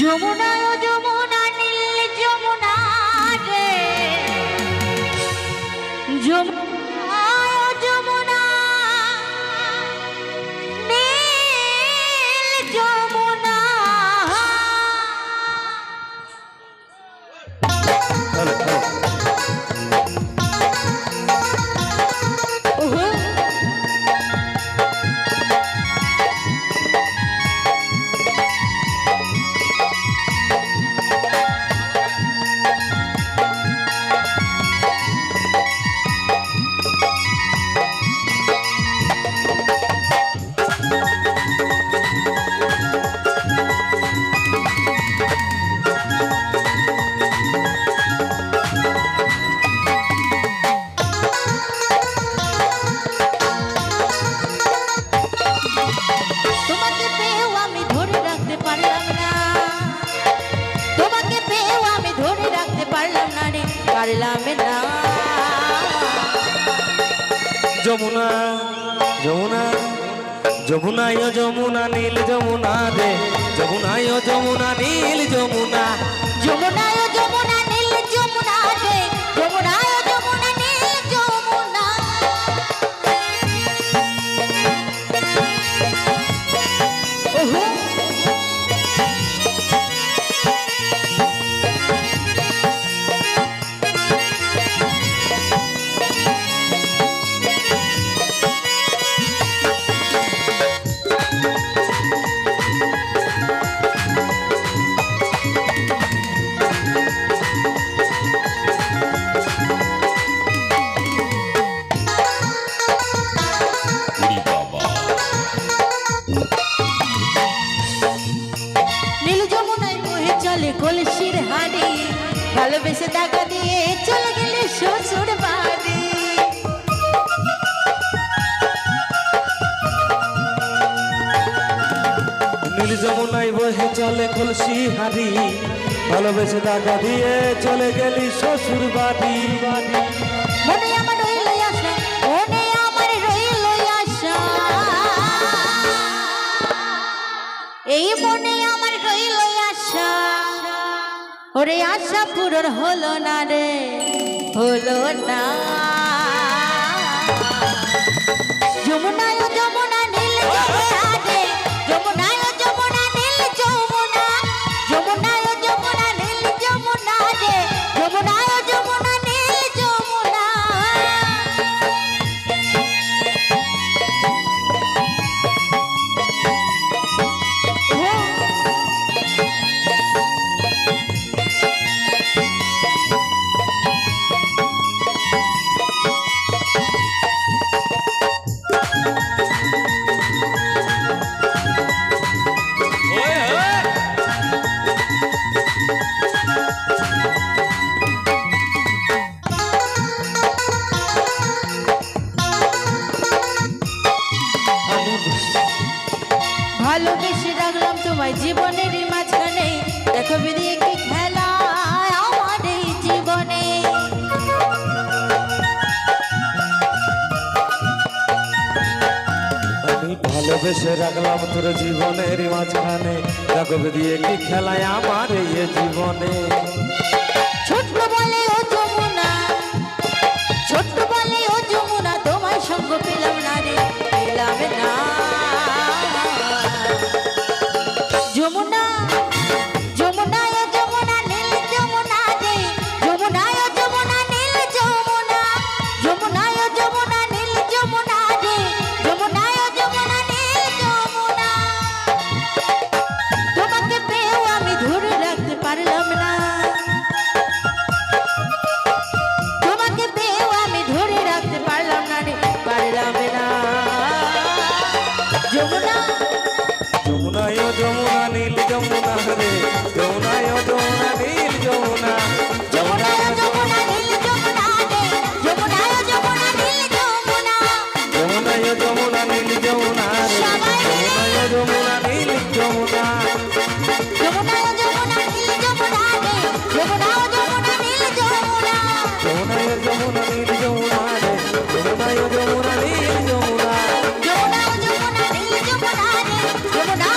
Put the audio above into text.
যমুনা যমুনা নীল যমুনা রে। যমুনা পারলাম না। যমুনা যমুনা যমুনায় যমুনা নীল যমুনা রে। যমুনায় যমুনা নীল যমুনা। যমুনা বহে চলে কলসি হারি ভালোবেসে টাকা দিয়ে চলে গেলি শ্বশুর বাড়ি। এই মনে আমার রইল আশা। ওরে আশা পূরণ হলো না রে, হলো না। ভালোবেসে রাখলাম তোমায় জীবনের মাঝখানে। দেখো বেরিয়ে কি খেলা আমার এই জীবনে ভালোবেসে রাখলাম তোর জীবনের মাঝখানে। দেখো দিয়ে কি খেলায় আমার এই জীবনে। Cái